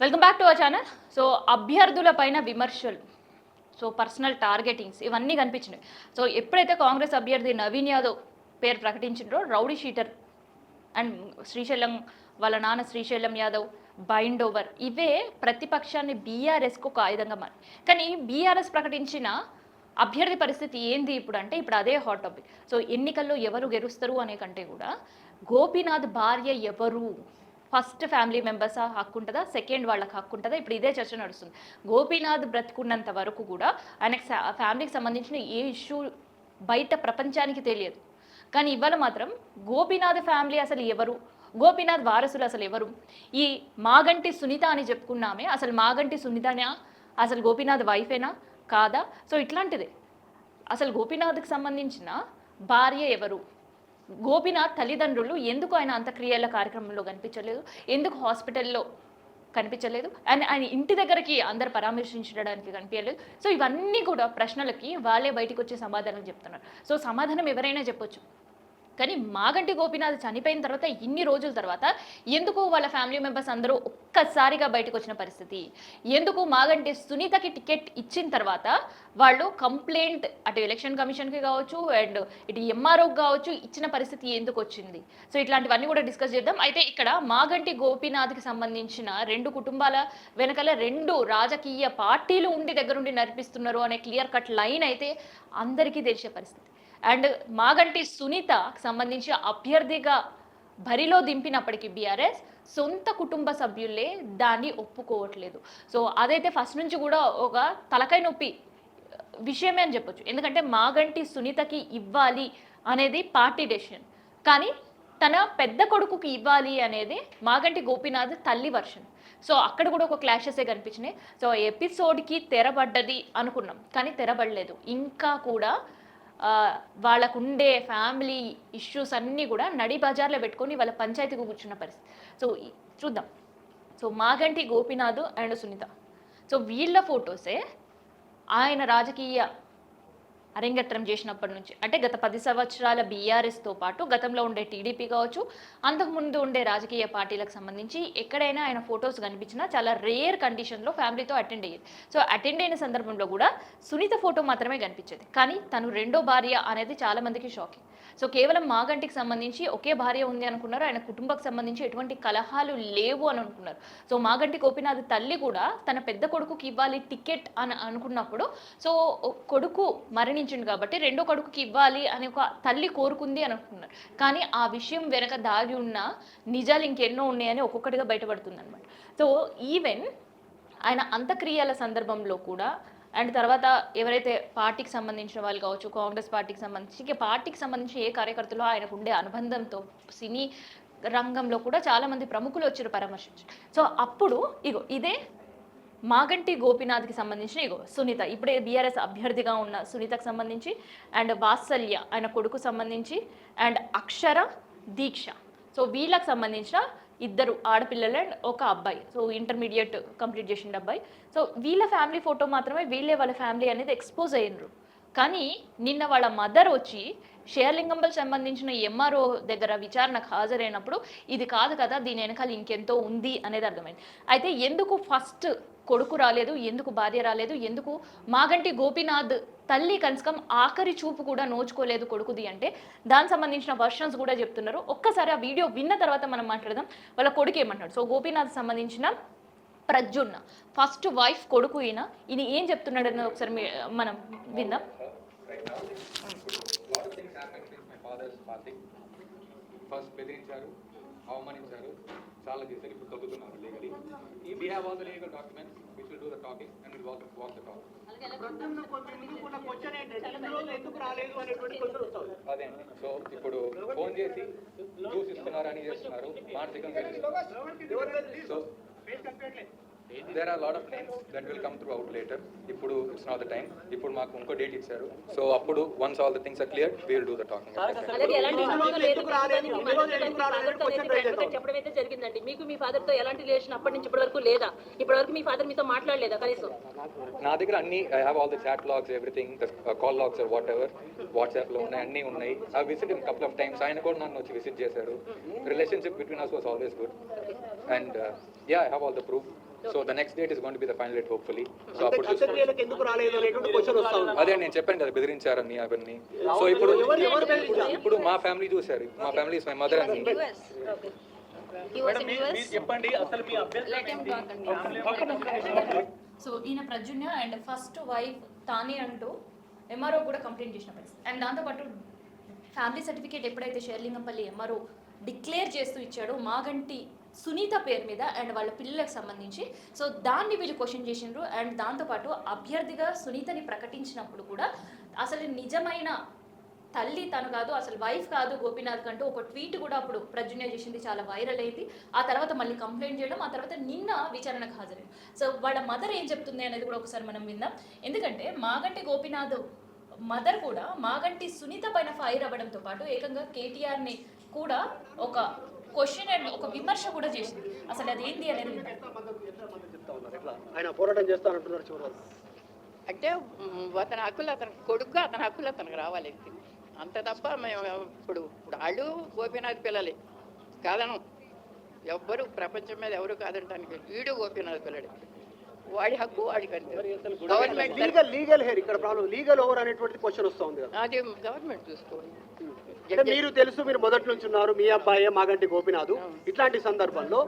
Welcome back to our channel so అభ్యర్థుల పైన విమర్శలు. సో పర్సనల్ టార్గెటింగ్స్ ఇవన్నీ కనిపించినాయి. సో ఎప్పుడైతే కాంగ్రెస్ అభ్యర్థి నవీన్ యాదవ్ పేరు ప్రకటించిండ్రో రౌడీ షీటర్ అండ్ శ్రీశైలం వాళ్ళ నాన్న శ్రీశైలం యాదవ్ బైండ్ ఓవర్ ఇవే ప్రతిపక్షాన్ని బీఆర్ఎస్కు ఒక ఆయుధంగా మారి. కానీ బీఆర్ఎస్ ప్రకటించిన అభ్యర్థి పరిస్థితి ఏంది ఇప్పుడు అంటే ఇప్పుడు అదే హాట్ టాపిక్ సో ఎన్నికల్లో ఎవరు గెలుస్తారు అనే కంటే కూడా గోపీనాథ్ భార్య ఎవరు? ఫస్ట్ ఫ్యామిలీ మెంబర్స్ హక్కు ఉంటుందా? సెకండ్ వాళ్ళకి హక్కు ఉంటుందా? ఇప్పుడు ఇదే చర్చ నడుస్తుంది. గోపీనాథ్ బ్రతికున్నంత వరకు కూడా ఆయనకి ఫ్యామిలీకి సంబంధించిన ఏ ఇష్యూ బయట ప్రపంచానికి తెలియదు. కానీ ఇవాళ మాత్రం గోపీనాథ్ ఫ్యామిలీ అసలు ఎవరు? గోపీనాథ్ వారసులు అసలు ఎవరు? ఈ మాగంటి సునీత అని చెప్పుకున్నామే. అసలు మాగంటి సునీతనా? అసలు గోపీనాథ్ వైఫేనా? కాదా? సో ఇట్లాంటిదే. అసలు గోపీనాథ్కి సంబంధించిన భార్య ఎవరు? గోపినాథ్ తల్లిదండ్రులు ఎందుకు ఆయన అంత్యక్రియల కార్యక్రమంలో కనిపించలేదు? ఎందుకు హాస్పిటల్లో కనిపించలేదు? అండ్ ఆయన ఇంటి దగ్గరికి అందరు పరామర్శించడానికి కనిపించలేదు. సో ఇవన్నీ కూడా ప్రశ్నలకి వాళ్ళే బయటకు వచ్చే సమాధానం చెప్తున్నారు. సో సమాధానం ఎవరైనా చెప్పొచ్చు. కానీ మాగంటి గోపీనాథ్ చనిపోయిన తర్వాత ఇన్ని రోజుల తర్వాత ఎందుకు వాళ్ళ ఫ్యామిలీ మెంబర్స్ అందరూ ఒక్కసారిగా బయటకు వచ్చిన పరిస్థితి? ఎందుకు మాగంటి సునీతకి టికెట్ ఇచ్చిన తర్వాత వాళ్ళు కంప్లైంట్ అటు ఎలక్షన్ కమిషన్కి కావచ్చు అండ్ ఇటు ఎంఆర్ఓకి కావచ్చు ఇచ్చిన పరిస్థితి ఎందుకు వచ్చింది? సో ఇట్లాంటివన్నీ కూడా డిస్కస్ చేద్దాం. అయితే ఇక్కడ మాగంటి గోపీనాథ్కి సంబంధించిన రెండు కుటుంబాల వెనకాల రెండు రాజకీయ పార్టీలు ఉండి దగ్గరుండి నడిపిస్తున్నారు అనే క్లియర్ కట్ లైన్ అయితే అందరికీ తెలిసే పరిస్థితి. అండ్ మాగంటి సునీతకు సంబంధించి అభ్యర్థిగా బరిలో దింపినప్పటికీ బీఆర్ఎస్ సొంత కుటుంబ సభ్యులే దాన్ని ఒప్పుకోవట్లేదు. సో అదైతే ఫస్ట్ నుంచి కూడా ఒక తలకాయ నొప్పి విషయమే అని చెప్పొచ్చు. ఎందుకంటే మాగంటి సునీతకి ఇవ్వాలి అనేది పార్టీ డెసిషన్. కానీ తన పెద్ద కొడుకుకి ఇవ్వాలి అనేది మాగంటి గోపీనాథ్ తల్లి వర్షన్. సో అక్కడ కూడా ఒక క్లాషెసే కనిపించినాయి. సో ఎపిసోడ్కి తెరబడ్డది అనుకున్నాం. కానీ తెరబడలేదు. ఇంకా కూడా వాళ్ళకు ఉండే ఫ్యామిలీ ఇష్యూస్ అన్నీ కూడా నడి బజార్లో పెట్టుకొని వాళ్ళ పంచాయతీకి కూర్చున్న పరిస్థితి. సో చూద్దాం. So Maganti Gopinath and Sunitha. So వీళ్ళ ఫొటోసే ఆయన రాజకీయ అరంగేట్రం చేసినప్పటి నుంచి. అంటే గత పది సంవత్సరాల బీఆర్ఎస్తో పాటు గతంలో ఉండే టీడీపీ కావచ్చు అంతకుముందు ఉండే రాజకీయ పార్టీలకు సంబంధించి ఎక్కడైనా ఆయన ఫొటోస్ కనిపించినా చాలా రేర్ కండిషన్లో ఫ్యామిలీతో అటెండ్ అయ్యేది సో అటెండ్ అయిన సందర్భంలో కూడా సునీత ఫోటో మాత్రమే కనిపించేది. కానీ తను రెండో భార్య అనేది చాలా మందికి షాకింగ్. సో కేవలం మాగంటికి సంబంధించి ఒకే భార్య ఉంది అనుకున్నారు ఆయన కుటుంబకు సంబంధించి ఎటువంటి కలహాలు లేవు అని అనుకున్నారు. సో మాగంటి గోపినాథ్ తల్లి కూడా తన పెద్ద కొడుకుకి ఇవ్వాలి టికెట్ అని అనుకున్నప్పుడు సో కొడుకు మరణించిండు కాబట్టి రెండో కొడుకుకి ఇవ్వాలి అని ఒక తల్లి కోరుకుంది అని అనుకున్నారు. కానీ ఆ విషయం వెనక దాగి ఉన్న నిజాలు ఇంకెన్నో ఉన్నాయని ఒక్కొక్కటిగా బయటపడుతుంది అనమాట సో ఈవెన్ ఆయన అంత్యక్రియల సందర్భంలో కూడా అండ్ తర్వాత ఎవరైతే పార్టీకి సంబంధించిన వాళ్ళు కావచ్చు కాంగ్రెస్ పార్టీకి సంబంధించి ఇక పార్టీకి సంబంధించి ఏ కార్యకర్తలో ఆయనకు ఉండే అనుబంధంతో సినీ రంగంలో కూడా చాలా మంది ప్రముఖులు వచ్చారు పరామర్శించారు సో అప్పుడు ఇగో ఇదే మాగంటి గోపినాథ్కి సంబంధించిన ఇగో సునీత. ఇప్పుడే బీఆర్ఎస్ అభ్యర్థిగా ఉన్న సునీతకు సంబంధించి అండ్ వాత్సల్య ఆయన కొడుకు సంబంధించి అండ్ అక్షర దీక్ష. సో వీళ్ళకు సంబంధించిన ఇద్దరు ఆడపిల్లలు అండ్ ఒక అబ్బాయి. సో ఇంటర్మీడియట్ కంప్లీట్ చేసిన అబ్బాయి. సో వీళ్ళ ఫ్యామిలీ ఫోటో మాత్రమే వీళ్ళే వాళ్ళ ఫ్యామిలీ అనేది ఎక్స్పోజ్ అయ్యిండ్రు. కానీ నిన్న వాళ్ళ మదర్ వచ్చి షేర్లింగంపల్ సంబంధించిన ఎంఆర్ఓ దగ్గర విచారణకు హాజరైనప్పుడు ఇది కాదు కదా దీని వెనకాల ఇంకెంతో ఉంది అనేది అర్థమైంది. అయితే ఎందుకు ఫస్ట్ కొడుకు రాలేదు ఎందుకు భార్య రాలేదు ఎందుకు మాగంటి గోపీనాథ్ తల్లి కనసకం ఆఖరి చూపు కూడా నోచుకోలేదు కొడుకుది అంటే? దానికి సంబంధించిన వర్షన్స్ కూడా చెప్తున్నారు. ఒక్కసారి ఆ వీడియో విన్న తర్వాత మనం మాట్లాడదాం. వాళ్ళ కొడుకు ఏమంటాడు సో గోపీనాథ్ సంబంధించిన ప్రజ్జున్న ఫస్ట్ వైఫ్ కొడుకు ఈయన. ఇది ఏం చెప్తున్నాడు ఒకసారి మనం విందాం. Happened since my father's passing. First బెదిరించారు అవమానించారు చాలా చేశారు ఇప్పుడు తగ్గుతున్నారు legally we have all the legal documents which will do the talking and will walk walk the talk అదే సో ఇప్పుడు ఫోన్ చేసి జ్యూస్ ఇస్తున్నారు అని చేస్తున్నారు మానసికంగా so there are lot of names that will come through out later ఇప్పుడు it's not the time ఇప్పుడు మాకు ఇంకో డేట్ ఇచ్చారు. సో అప్పుడు once all the things are clear we will do the talking చెప్పడం అయితే జరిగిందండి. మీకు మీ father తో ఎలాంటి రిలేషన్ అప్పటి నుంచి ఇప్పటి వరకు లేదా? ఇప్పటి వరకు మీ ఫాదర్ మీతో మాట్లాడలేదా కనీసం? నా దగ్గర అన్ని I have all the chat logs everything call logs whatever వాట్సాప్లో ఉన్నాయి అన్ని ఉన్నాయి. I visit in couple of times ఆయన కూడా నన్ను వచ్చి విజిట్ చేశారు. Relationship between us was always good and yeah I have all the proof so the next date is gonna be the final date hopefully so అప్పుడు ఎందుకు రాలేదు? అనేటువంటి question వస్తా అదే నేను చెప్పాను కదా బెదిరించారని అవన్నీ. సో ఇప్పుడు ఎవరు ఎవరు బెదిరించారు? ఇప్పుడు మా ఫ్యామిలీ చూశారు. మా ఫ్యామిలీ మై మదర్ అండ్ మీ చెప్పండి. అసలు మీ సో ఈయన ప్రజున్య అండ్ ఫస్ట్ వైఫ్ తానే అంటూ ఎంఆర్ఓ కూడా కంప్లైంట్ చేసిన పరిస్థితి. అండ్ దాంతోపాటు ఫ్యామిలీ సర్టిఫికేట్ ఎప్పుడైతే షేర్లింగంపల్లి ఎంఆర్ఓ డిక్లేర్ చేస్తూ ఇచ్చాడు మాగంటి సునీత పేరు మీద అండ్ వాళ్ళ పిల్లలకు సంబంధించి. సో దాన్ని వీళ్ళు క్వశ్చన్ చేసిండ్రు అండ్ దాంతోపాటు అభ్యర్థిగా సునీతని ప్రకటించినప్పుడు కూడా అసలు నిజమైన తల్లి తను కాదు అసలు వైఫ్ కాదు గోపీనాథ్ కంటూ ఒక ట్వీట్ కూడా అప్పుడు ప్రజున్య చేసింది చాలా వైరల్ అయింది. ఆ తర్వాత మళ్ళీ కంప్లైంట్ చేయడం ఆ తర్వాత నిన్న విచారణకు హాజరైంది. సో వాళ్ళ మదర్ ఏం చెప్తుంది అనేది కూడా ఒకసారి మనం విందాం. ఎందుకంటే మాగంటి గోపీనాథ్ మదర్ కూడా మాగంటి సునీత పైన ఫైర్ అవ్వడంతో పాటు ఏకంగా కేటీఆర్ని కూడా ఒక క్వశ్చన్ అండ్ ఒక విమర్శ కూడా చేసింది. అసలు అది ఏంటి అనేది ఆయన పోరాటం చేస్తానంటున్నారు చివరి అంటే అతని హక్కులు అతనికి కొడుకు అతని హక్కులు అతనికి రావాలి. అంతే. తప్ప మేము ఇప్పుడు ఇప్పుడు వాళ్ళు గోపీనాథ్ పిల్లలే. కాదను. ఎవ్వరు ప్రపంచం మీద ఎవరు కాదంటానికి వీడు గోపీనాథ్ పిల్లడే. వాడి హక్కు వాడికి గవర్నమెంట్ లీగల్ లీగల్ హెయిర్ ఇక్కడ ప్రాబ్లం. లీగల్ ఓవర్ అనేటువంటి క్వశ్చన్ వస్తా ఉంది కదా. అది గవర్నమెంట్ చూసుకోవాలి. అంటే మీరు తెలుసు మీరు మొదటి నుంచి ఉన్నారు. మీ అబ్బాయి మాగంటి గోపినాథ్. ఇట్లాంటి సందర్భంలో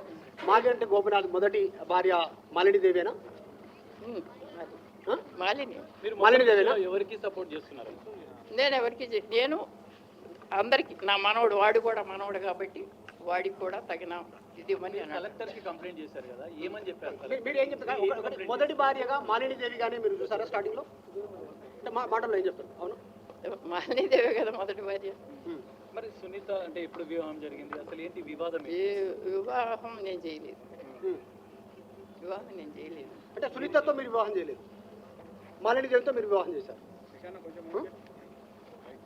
మాగంటి గోపినాథ్ మొదటి భార్య మాలిని దేవేనా మ్, అది. ఆ? మాలిని మాలిని దేవేనా ఎవరికి సపోర్ట్ చేస్తున్నారు? నేను ఎవరికి నేను అందరికి నా మనవడు వాడు కూడా మనవడు కాబట్టి వాడికి కూడా తగిన ఇది కలెక్టర్కి కంప్లైంట్ చేశారు కదా ఏమని చెప్పారు మీరు ఏం చెప్తారు మొదటి భార్యగా మాలిని దేవి గానే మీరు చూసారా స్టార్టింగ్లో? అంటే మా మాటల్లో ఏం చెప్తారు? అవును. మాలినీదేవే కదా మొదటి భార్య. మరి సునీత అంటే ఎప్పుడు వివాహం జరిగింది? అసలు ఏంటి వివాదం ఈ వివాహం నేను చేయలేదు. వివాహం నేను చేయలేదు. అంటే సునీతతో మీరు వివాహం చేయలేదు. మాలిని దేవితో మీరు వివాహం చేశారు. ఉమ్?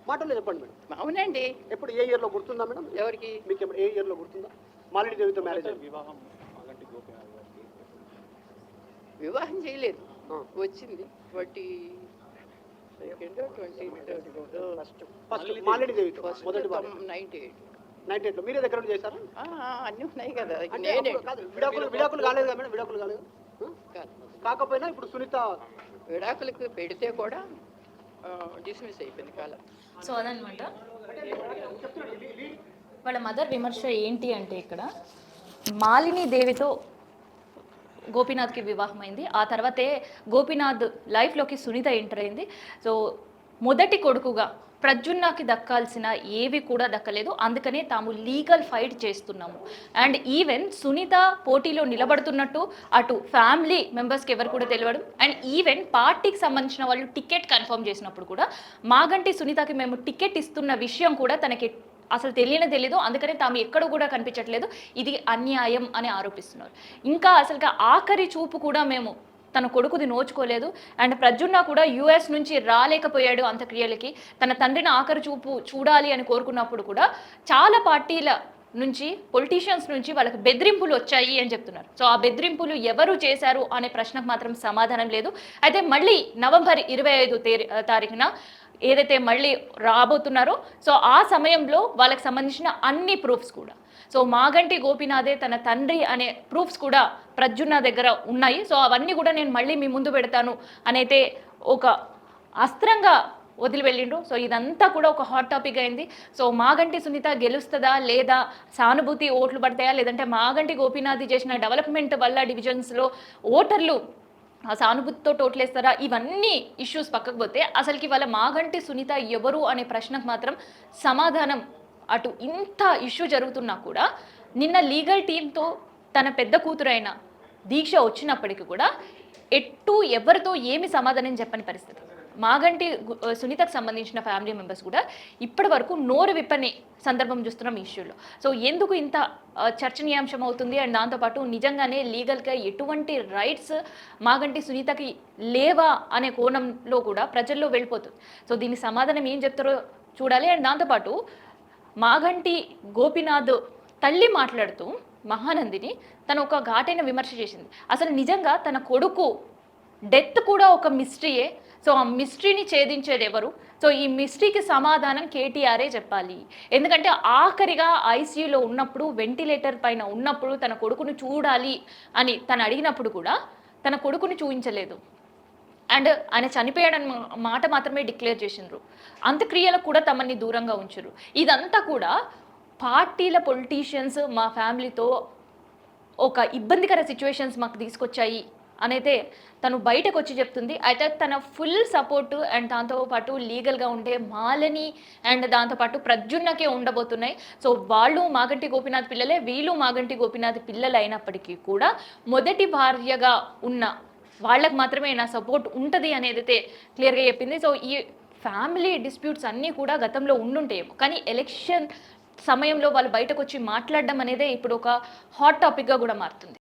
మాటల్లో చెప్పండి మేడం. అవునండి. ఎప్పుడు ఏ ఇయర్లో గుర్తుందా మేడం? ఎవరికి? మీకు ఎప్పుడు ఏ ఇయర్లో గుర్తుందా? మాలిని దేవితో మ్యారేజ్ వివాహం అలాంటి గోపినాథ్ గారికి. వివాహం చేయలేదు. వచ్చింది. ట్వంటీ ఫస్ట్ దేవితో ఫస్ట్ మొదటి నైన్టీ ఎయిట్. నైన్టీ మీరే దగ్గర నుండి చేశారా? అన్నీ ఉన్నాయి కదా నేనే. విడాకులు విడాకులు కాలేదు కదా మేడం విడాకులు కాలేదు. కాకపోయినా ఇప్పుడు సునీత విడాకులకు పెడితే కూడా డిస్మిస్ అయిపోయింది కాలం. సో అదనమాట. వాళ్ళ మదర్ విమర్శ ఏంటి అంటే ఇక్కడ మాలిని దేవితో గోపీనాథ్కి వివాహమైంది. ఆ తర్వాతే గోపీనాథ్ లైఫ్లోకి సునీత ఎంటర్ అయింది. సో మొదటి కొడుకుగా ప్రజున్నకి దక్కాల్సిన ఏవి కూడా దక్కలేదు. అందుకనే తాము లీగల్ ఫైట్ చేస్తున్నాము. అండ్ ఈవెన్ సునీత పోటీలో నిలబడుతున్నట్టు అటు ఫ్యామిలీ మెంబర్స్కి ఎవరు కూడా తెలియడం అండ్ ఈవెన్ పార్టీకి సంబంధించిన వాళ్ళు టికెట్ కన్ఫర్మ్ చేసినప్పుడు కూడా మాగంటి సునీతకి మేము టికెట్ ఇస్తున్న విషయం కూడా తనకి అసలు తెలియనే తెలియదు అందుకనే తాము ఎక్కడ కూడా కనిపించట్లేదు. ఇది అన్యాయం అని ఆరోపిస్తున్నారు. ఇంకా అసలుగా ఆఖరి చూపు కూడా మేము తన కొడుకుది నోచుకోలేదు. అండ్ ప్రజున్న కూడా యుఎస్ నుంచి రాలేకపోయాడు అంత్యక్రియలకి. తన తండ్రిని ఆఖరి చూపు చూడాలి అని కోరుకున్నప్పుడు కూడా చాలా పార్టీల నుంచి పొలిటీషియన్స్ నుంచి వాళ్ళకి బెదిరింపులు వచ్చాయి అని చెప్తున్నారు. సో ఆ బెదిరింపులు ఎవరు చేశారు అనే ప్రశ్నకు మాత్రం సమాధానం లేదు. అయితే మళ్ళీ నవంబర్ ఇరవై ఐదు తారీఖున ఏదైతే మళ్ళీ రాబోతున్నారో సో ఆ సమయంలో వాళ్ళకి సంబంధించిన అన్ని ప్రూఫ్స్ కూడా. సో మాగంటి గోపినాథే తన తండ్రి అనే ప్రూఫ్స్ కూడా ప్రజున్న దగ్గర ఉన్నాయి. సో అవన్నీ కూడా నేను మళ్ళీ మీ ముందు పెడతాను అనైతే ఒక అస్త్రంగా వదిలి వెళ్ళిండు సో ఇదంతా కూడా ఒక హాట్ టాపిక్ అయింది. సో మాగంటి సునీత గెలుస్తుందా లేదా సానుభూతి ఓట్లు పడతాయా లేదంటే మాగంటి గోపీనాథ్ చేసిన డెవలప్మెంట్ వల్ల డివిజన్స్లో ఓటర్లు సానుభూతితో టోట్లేస్తారా? ఇవన్నీ ఇష్యూస్ పక్కకు పోతే అసలుకి వాళ్ళ మాగంటి సునీత ఎవరు అనే ప్రశ్నకు మాత్రం సమాధానం అటు ఇంత ఇష్యూ జరుగుతున్నా కూడా నిన్న లీగల్ టీంతో తన పెద్ద కూతురైన దీక్ష వచ్చినప్పటికీ కూడా ఎట్టు ఎవరితో ఏమి సమాధానం చెప్పని పరిస్థితి మాగంటి సునీతకు సంబంధించిన ఫ్యామిలీ మెంబర్స్ కూడా ఇప్పటి వరకు నోరు విప్పని సందర్భం చూస్తున్నాం ఈ ఇష్యూలో. సో ఎందుకు ఇంత చర్చనీయాంశం అవుతుంది? అండ్ దాంతోపాటు నిజంగానే లీగల్గా ఎటువంటి రైట్స్ మాగంటి సునీతకి లేవా అనే కోణంలో కూడా ప్రజల్లో వెళ్ళిపోతుంది. సో దీని సమాధానం ఏం చెప్తారో చూడాలి. అండ్ దాంతోపాటు మాగంటి గోపినాథ్ తల్లి మాట్లాడుతూ మహానందిని తను ఒక ఘాటైన విమర్శ చేసింది. అసలు నిజంగా తన కొడుకు డెత్ కూడా ఒక మిస్టరీయే? సో ఆ మిస్టరీని ఛేదించేది ఎవరు సో ఈ మిస్టరీకి సమాధానం కేటీఆరే చెప్పాలి. ఎందుకంటే ఆఖరిగా ఐసీయూలో ఉన్నప్పుడు వెంటిలేటర్ పైన ఉన్నప్పుడు తన కొడుకును చూడాలి అని తను అడిగినప్పుడు కూడా తన కొడుకుని చూపించలేదు అండ్ ఆయన చనిపోయాడని మాట మాత్రమే డిక్లేర్ చేసిండ్రు. అంత్యక్రియలకు కూడా తమని దూరంగా ఉంచరు ఇదంతా కూడా పార్టీల పొలిటీషియన్స్ మా ఫ్యామిలీతో ఒక ఇబ్బందికర సిచ్యువేషన్స్ మాకు తీసుకొచ్చాయి. అనైతే తను బయటకు వచ్చి చెప్తుంది. అయితే తన ఫుల్ సపోర్టు అండ్ దాంతోపాటు లీగల్గా ఉండే మాలని అండ్ దాంతోపాటు ప్రద్యున్నకే ఉండబోతున్నాయి. సో వాళ్ళు మాగంటి గోపినాథ్ పిల్లలే వీళ్ళు మాగంటి గోపినాథ్ పిల్లలు అయినప్పటికీ కూడా మొదటి భార్యగా ఉన్న వాళ్ళకి మాత్రమే నా సపోర్ట్ ఉంటుంది అనేది అయితే క్లియర్గా చెప్పింది. సో ఈ ఫ్యామిలీ డిస్ప్యూట్స్ అన్నీ కూడా గతంలో ఉండుంటాయేమో కానీ ఎలక్షన్ సమయంలో వాళ్ళు బయటకు వచ్చి మాట్లాడడం అనేదే ఇప్పుడు ఒక హాట్ టాపిక్గా కూడా మారుతుంది.